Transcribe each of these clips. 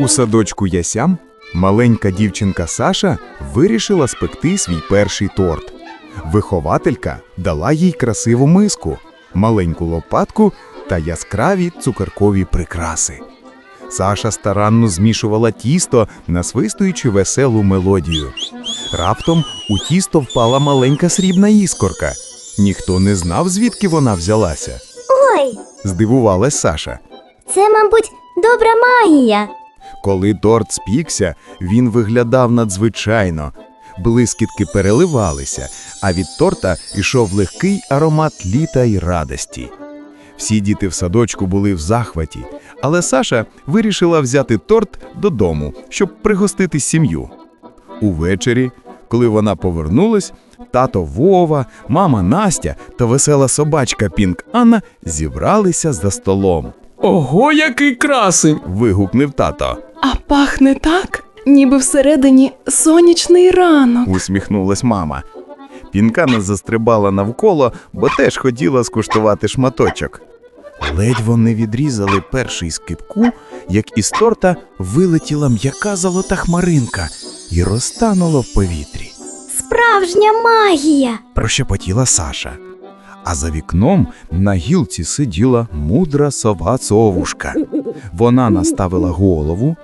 У садочку Ясям маленька дівчинка Саша вирішила спекти свій перший торт. Вихователька дала їй красиву миску, маленьку лопатку та яскраві цукеркові прикраси. Саша старанно змішувала тісто, насвистуючи веселу мелодію. Раптом у тісто впала маленька срібна іскорка. Ніхто не знав, звідки вона взялася. Ой, Здивувалась Саша. це, мабуть, добра магія. Коли торт спікся, він виглядав надзвичайно. Блискітки переливалися, а від торта йшов легкий аромат літа й радості. Всі діти в садочку були в захваті, але Саша вирішила взяти торт додому, щоб пригостити сім'ю. Увечері, коли вона повернулась, тато Вова, мама Настя та весела собачка Пінк Анна зібралися за столом. Ого, який красень! Вигукнув тато. А пахне так, ніби всередині сонячний ранок. усміхнулась мама. Пінкана застрибала навколо, бо теж хотіла скуштувати шматочок. Ледь вони відрізали перший з кипку, як із торта вилетіла м'яка золота хмаринка і розтанула в повітрі. Справжня магія. Прошепотіла Саша. А за вікном на гілці сиділа мудра сова совушка. Вона наставила голову,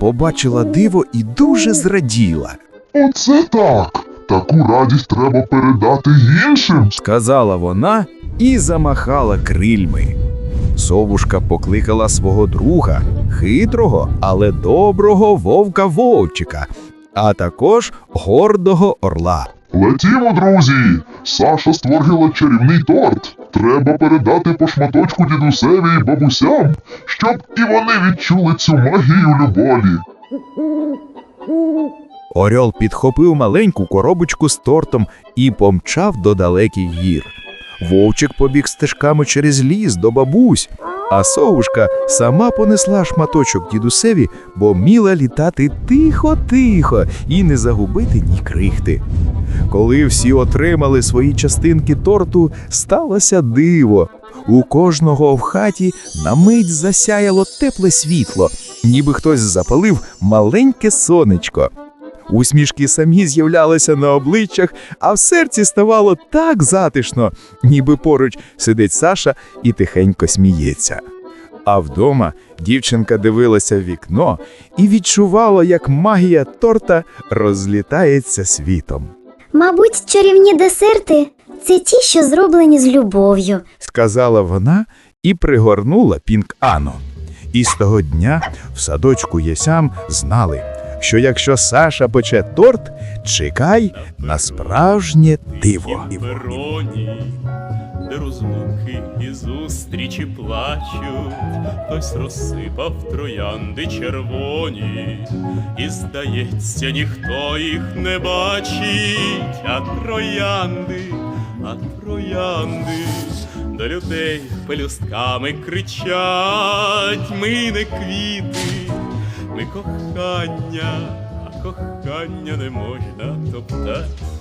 побачила диво і дуже зраділа. Оце так. Таку радість треба передати іншим. сказала вона і замахала крильми. Совушка покликала свого друга, хитрого, але доброго вовка вовчика, а також гордого орла. Летімо, друзі! Саша створила чарівний торт. Треба передати по шматочку дідусеві і бабусям, щоб і вони відчули цю магію любові. Орел підхопив маленьку коробочку з тортом і помчав до далеких гір. Вовчик побіг стежками через ліс до бабусь, а совушка сама понесла шматочок дідусеві, бо вміла літати тихо-тихо і не загубити ні крихти. Коли всі отримали свої частинки торту, сталося диво. У кожного в хаті на мить засяяло тепле світло, ніби хтось запалив маленьке сонечко. Усмішки самі з'являлися на обличчях, а в серці ставало так затишно, ніби поруч сидить Саша і тихенько сміється. А вдома дівчинка дивилася в вікно і відчувала, як магія торта розлітається світом. Мабуть, чарівні десерти це ті, що зроблені з любов'ю. сказала вона і пригорнула Пінк Ану. І з того дня в садочку Єсям знали, що якщо Саша пече торт, чекай на справжнє диво. де розлуки і зустрічі плачуть, хтось розсипав троянди червоні, і здається, ніхто їх не бачить, а троянди, а троянди. До людей пелюстками кричать, ми не квіти, ми кохання, а кохання не можна топтать.